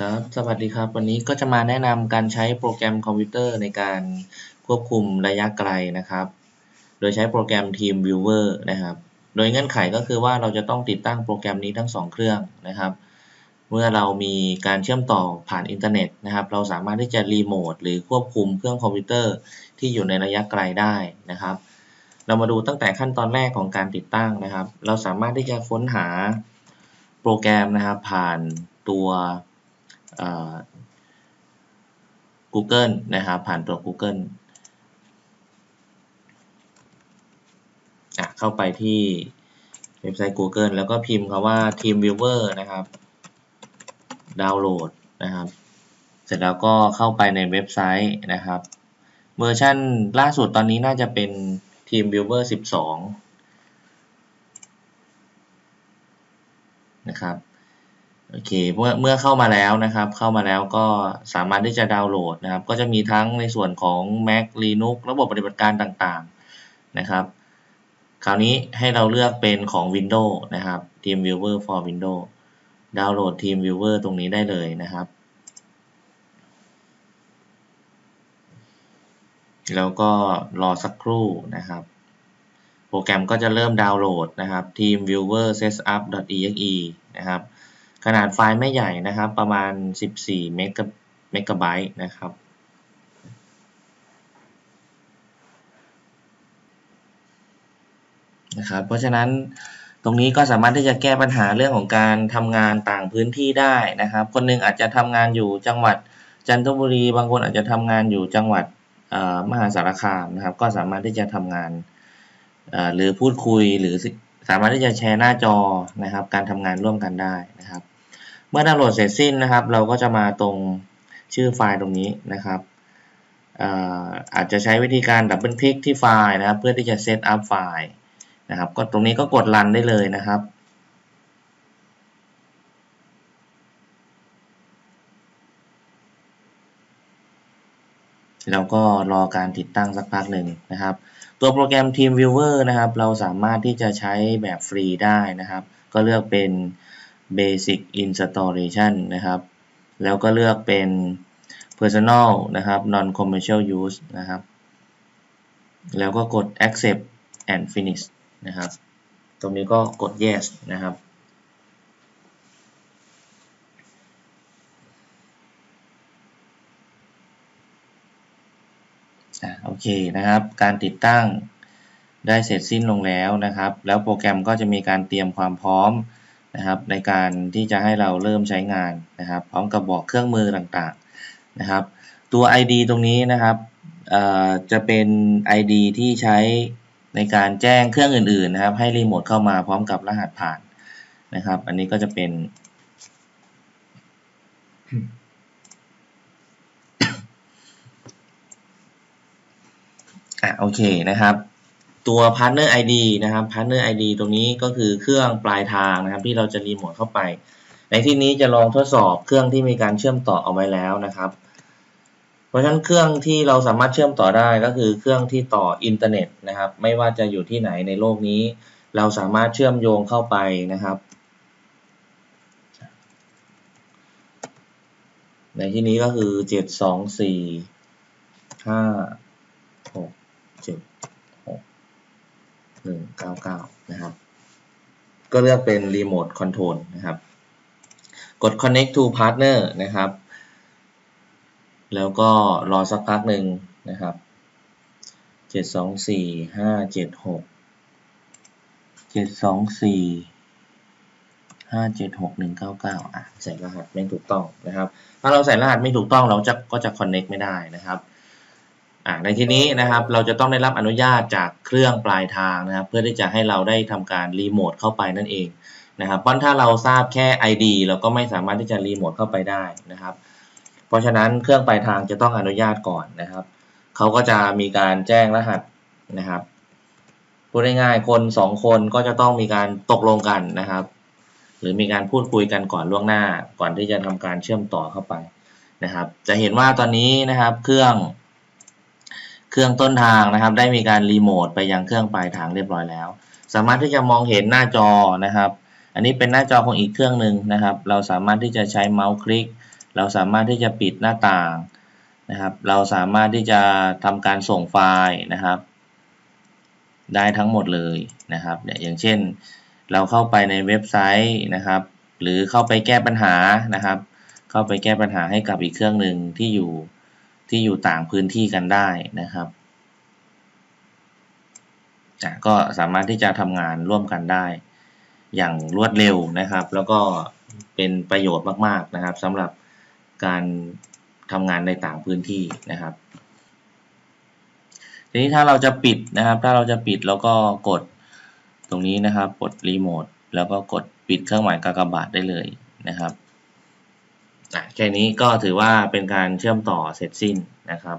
ครับ สวัสดีครับ วันนี้ก็จะมาแนะนำการใช้โปรแกรมคอมพิวเตอร์ในการควบคุมระยะไกลนะครับ โดยใช้โปรแกรม Team Viewer นะครับ โดยเงื่อนไขก็คือว่าเราจะต้องติดตั้งโปรแกรมนี้ทั้ง 2 เครื่องนะครับ เมื่อเรามีการเชื่อมต่อผ่านอินเทอร์เน็ตนะครับ เราสามารถที่จะรีโมทหรือควบคุมเครื่องคอมพิวเตอร์ที่อยู่ในระยะไกลได้นะครับ เรามาดูตั้งแต่ขั้นตอนแรกของการติดตั้งนะครับ เราสามารถที่จะค้นหาโปรแกรมนะครับผ่านตัว Google นะครับ ผ่านตัว Google เข้าไปที่เว็บไซต์ Google แล้วก็พิมพ์คำว่า TeamViewer นะครับ ดาวน์โหลดนะครับ เสร็จแล้วก็เข้าไปในเว็บไซต์นะครับ เวอร์ชันล่าสุดตอนนี้น่าจะเป็น TeamViewer 12 นะครับ โอเคเมื่อเมื่อเข้ามาแล้วนะครับ เข้ามาแล้วก็สามารถที่จะดาวน์โหลดนะครับ ก็จะมีทั้งในส่วนของ Mac Linux ระบบปฏิบัติการต่างๆนะครับ คราวนี้ให้เราเลือกเป็นของ Windows นะครับ TeamViewer for Windows ดาวน์โหลด TeamViewer ตรงนี้ได้เลยนะครับแล้วก็รอสักครู่นะครับ โปรแกรมก็จะเริ่มดาวน์โหลดนะครับ TeamViewer setup.exe นะครับ ขนาดไฟล์ไม่ใหญ่นะครับ ประมาณ 14 เมกะเมกะไบต์นะครับ นะครับ เพราะฉะนั้นตรงนี้ก็สามารถที่จะแก้ปัญหาเรื่องของการทำงานต่างพื้นที่ได้นะครับ คนหนึงอาจจะทำงานอยู่จังหวัดจันทบุรี บางคนอาจจะทำงานอยู่จังหวัดมหาสารคามนะครับ ก็สามารถที่จะทำงานหรือพูดคุยหรือสามารถที่จะแชร์หน้าจอนะครับ การทำงานร่วมกันได้นะครับ มื่อดาวน์โหลดเสร็จสิ้นนะครับ เราก็จะมาตรงชื่อไฟล์ตรงนี้นะครับเอ่ออาจจะใช้วิธีการดับเบิลคลิกที่ไฟล์นะครับ เพื่อที่จะเซตอัพไฟล์นะครับ ก็ตรงนี้ก็กดรันได้เลยนะครับแล้วก็รอการติดตั้งสักพักหนึ่งนะครับ ตัวโปรแกรม TeamViewer นะครับ เราสามารถที่จะใช้แบบฟรีได้นะครับ ก็เลือกเป็น Basic Installation นะครับ แล้วก็เลือกเป็น Personal นะครับ Non Commercial Use นะครับ แล้วก็กด Accept and Finish นะครับ ตรงนี้ก็กด Yes นะครับอะโอเคนะครับ การติดตั้งได้เสร็จสิ้นลงแล้วนะครับ แล้วโปรแกรมก็จะมีการเตรียมความพร้อม นะครับ ในการที่จะให้เราเริ่มใช้งานนะครับ พร้อมกับบอกเครื่องมือต่างๆนะครับ ตัว ID ตรงนี้นะครับจะเป็น ID ที่ใช้ในการแจ้งเครื่องอื่นๆนะครับ ให้รีโมทเข้ามาพร้อมกับรหัสผ่านนะครับ อันนี้ก็จะเป็น อะโอเคนะครับ ตัว partner ID นะครับ partner ID ตรงนี้ก็คือเครื่องปลายทางนะครับ ที่เราจะรีโมทเข้าไป ในที่นี้จะลองทดสอบเครื่องที่มีการเชื่อมต่อเอาไว้แล้วนะครับ เพราะฉะนั้นเครื่องที่เราสามารถเชื่อมต่อได้ก็คือเครื่องที่ต่ออินเทอร์เน็ตนะครับ ไม่ว่าจะอยู่ที่ไหนในโลกนี้ เราสามารถเชื่อมโยงเข้าไปนะครับ ในที่นี้ก็คือ 7 2 4 5 6 7 199 นะครับ ก็เลือกเป็น Remote Control นะครับ กด Connect to Partner นะครับ แล้วก็รอสักพักหนึ่งนะครับ 724 576 724 576 199 อะ ใส่รหัสไม่ถูกต้องนะครับ ถ้าเราใส่รหัสไม่ถูกต้องเราจะก็จะ connect ไม่ได้นะครับ อ่าในที่นี้นะครับเราจะต้องได้รับอนุญาตจากเครื่องปลายทางนะครับ เพื่อที่จะให้เราได้ทำการรีโมทเข้าไปนั่นเองนะครับเพราะถ้าเราทราบแค่ ID เราก็ไม่สามารถที่จะรีโมทเข้าไปได้นะครับ เพราะฉะนั้นเครื่องปลายทางจะต้องอนุญาตก่อนนะครับเขาก็จะมีการแจ้งรหัสนะครับพูดง่ายๆคนสองคนก็จะต้องมีการตกลงกันนะครับ หรือมีการพูดคุยกันก่อนล่วงหน้า ก่อนที่จะทำการเชื่อมต่อเข้าไปนะครับ จะเห็นว่าตอนนี้นะครับเครื่อง เครื่องต้นทางนะครับ ได้มีการรีโมทไปยังเครื่องปลายทางเรียบร้อยแล้ว สามารถที่จะมองเห็นหน้าจอนะครับ อันนี้เป็นหน้าจอของอีกเครื่องหนึ่งนะครับ เราสามารถที่จะใช้เมาส์คลิก เราสามารถที่จะปิดหน้าต่างนะครับ เราสามารถที่จะทำการส่งไฟล์นะครับ ได้ทั้งหมดเลยนะครับเนี่ยอย่างเช่น เราเข้าไปในเว็บไซต์นะครับ หรือเข้าไปแก้ปัญหานะครับ เข้าไปแก้ปัญหาให้กับอีกเครื่องหนึ่งที่อยู่ ที่อยู่ต่างพื้นที่กันได้นะครับก็สามารถที่จะทำงานร่วมกันได้ อย่างรวดเร็วนะครับ แล้วก็เป็นประโยชน์มากๆนะครับสำหรับการทำงานในต่างพื้นที่นะครับ ทีนี้ถ้าเราจะปิดนะครับ ถ้าเราจะปิดแล้วก็กดตรงนี้นะครับ กดรีโมทแล้วก็กดปิดเครื่องหมายกากบาทได้เลยนะครับ แค่นี้ก็ถือว่าเป็นการเชื่อมต่อเสร็จสิ้นนะครับ